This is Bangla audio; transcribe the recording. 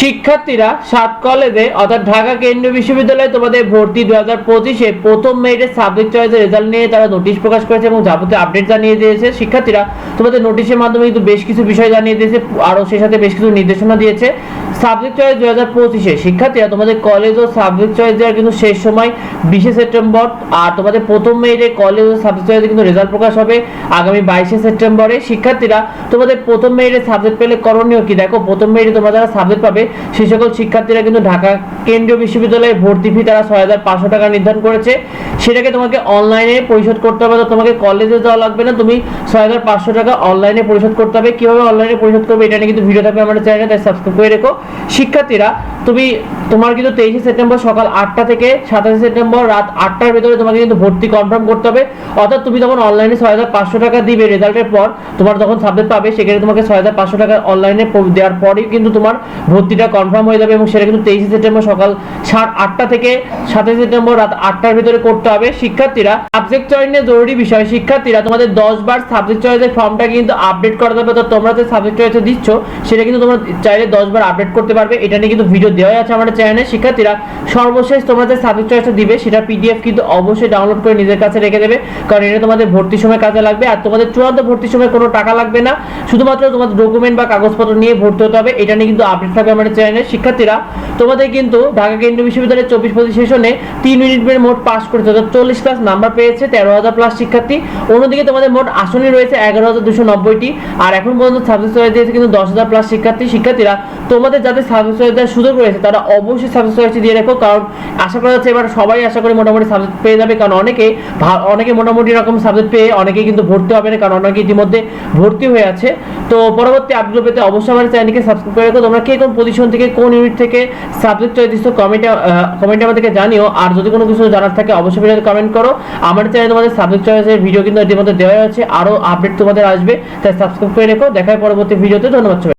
শিক্ষার্থীরা সাত কলেজে, অর্থাৎ ঢাকা কেন্দ্রীয় বিশ্ববিদ্যালয়ে তোমাদের ভর্তি দু হাজার পঁচিশে প্রথম মেরিটের সাবজেক্ট চয়েসের রেজাল্ট নিয়ে তারা নোটিশ প্রকাশ করেছে এবং যাবতীয় আপডেট জানিয়ে দিয়েছে। শিক্ষার্থীরা তোমাদের নোটিশের মাধ্যমে কিন্তু বেশ কিছু বিষয় জানিয়ে দিয়েছে, আরও সেই সাথে বেশ কিছু নির্দেশনা দিয়েছে। সাবজেক্ট চয়েস দু হাজার পঁচিশে শিক্ষার্থীরা তোমাদের কলেজ ও সাবজেক্ট চয়েস দেওয়ার কিন্তু শেষ সময় বিশে সেপ্টেম্বর আর তোমাদের প্রথম মেরিটে কলেজ ও সাবজেক্ট চয়েসে কিন্তু রেজাল্ট প্রকাশ হবে আগামী বাইশে সেপ্টেম্বরে। শিক্ষার্থীরা তোমাদের প্রথম মেরিটে সাবজেক্ট পেলে করণীয় কি? দেখো, প্রথম মেরিটে তোমরা যারা সাবজেক্ট পাবে সেই সকল শিক্ষার্থীরা কিন্তু ঢাকা কেন্দ্রীয় বিশ্ববিদ্যালয়ে ভর্তি ফি তারা ছয় হাজার পাঁচশো টাকা নির্ধারণ করেছে। সেটাকে তোমাকে অনলাইনে পরিশোধ করতে হবে তোমাকে কলেজে যাওয়া লাগবে না। তুমি ছয় হাজার পাঁচশো টাকা অনলাইনে পরিশোধ করতে হবে। কীভাবে অনলাইনে পরিশোধ করবে এটা নিয়ে কিন্তু ভিডিও থাকবে আমাদের চ্যানেলে তাই সাবস্ক্রাইব করে রেখো। শিক্ষার্থীরা, তুমি, তোমার কিন্তু তেইশে সেপ্টেম্বর সকাল আটটা থেকে সাতাশে সেপ্টেম্বর রাত আটটার ভিতরে তোমাকে কিন্তু ভর্তি কনফার্ম করতে হবে। অর্থাৎ তুমি যখন অনলাইনে ছয় হাজার পাঁচশো টাকা দিবে রেজাল্টের পর, তোমার যখন সাবজেক্ট পাবে, সেখানে তোমাকে ছয় হাজার পাঁচশো টাকা অনলাইনে দেওয়ার পরেই কিন্তু তোমার ভর্তিটা কনফার্ম হয়ে যাবে এবং সেটা কিন্তু তেইশে সেপ্টেম্বর সকাল সাত, আটটা থেকে সাতাশে সেপ্টেম্বর রাত আটটার ভিতরে করতে হবে। শিক্ষার্থীরা সাবজেক্ট চয়নের জরুরি বিষয়। শিক্ষার্থীরা, তোমাদের দশ বার সাবজেক্ট চয়েসের ফর্মটা কিন্তু আপডেট করা যাবে তো তোমরা যে সাবজেক্ট চয়েসে দিচ্ছ, সেটা কিন্তু তোমরা চাইলে দশ বার আপডেট করতে পারবে। এটা নিয়ে কিন্তু ভিডিও দেওয়া আছে আমাদের চ্যানেলে শিক্ষার্থীরা, সর্বশেষ তোমরা যে সাবজেক্ট চয়েসটা দিবে, সেটা পিডিএফ কিন্তু অবশ্যই ডাউনলোড করে নিজের কাছে রেখে দেবে, কারণ এটা তোমাদের ভর্তির সময় কাজে লাগবে। আর তোমাদের চূড়ান্ত ভর্তির সময় কোনো টাকা লাগবে না। শুধুমাত্র তোমাদের ডকুমেন্ট বা কাগজপত্র নিয়ে ভর্তি হতে হবে। এটা নিয়ে কিন্তু আপডেট থাকবে আমাদের চ্যানেলে শিক্ষার্থীরা, তোমাদের কিন্তু ঢাকা কেন্দ্রীয় বিশ্ববিদ্যালয়ের চব্বিশ পঁচিশ সেশনে তিন মেরে মোট পাস করেছে। অর্থাৎ চল্লিশ প্লাস নাম্বার পেয়েছে তেরো হাজার প্লাস শিক্ষার্থী। অন্যদিকে তোমাদের মোট আসনই রয়েছে এগারো হাজার দুশো নব্বইটি। আর এখন পর্যন্ত সাবজেক্ট চয়েস দিয়েছে কিন্তু দশ হাজার প্লাস শিক্ষার্থী। শিক্ষার্থীরা, তোমাদের যাদের সাবজেক্ট দেওয়ার সুযোগ রয়েছে, তারা অবশ্যই সাবজেক্ট চয়েসটি দিয়ে রাখো। কারণ আশা করা যাচ্ছে এবার সবাই আশা করি মোটামুটি সাবজেক্ট পেয়ে যাবে। কারণ অনেকে অনেকে মোটামুটি রকম সাবজেক্ট পেয়ে অনেকে কিন্তু ভর্তি হবে না, কারণ অনেকে ইতিমধ্যে ভর্তি হয়ে আছে। তো পরবর্তী আপডেট পেতে অবশ্যই আমার চ্যানেলকে সাবস্ক্রাইব করে রাখো। তোমরা কে কোন পজিশন থেকে কোন ইউনিট থেকে সাবজেক্ট চয়েস দিচ্ছ কমেন্টে কমেন্টে আমাদেরকে জানিও। আর যদি কোনো কিছু জানার থাকে, অবশ্যই ভিডিওতে কমেন্ট করো। আমার চ্যানেলে তোমাদের সাবজেক্ট চয়েসের ভিডিও কিন্তু ইতিমধ্যে দেওয়া আছে। আরও আপডেট তোমাদের আসবে। তাই সাবস্ক্রাইব করে রেখো। দেখায় পরবর্তী ভিডিওতে ধন্যবাদ।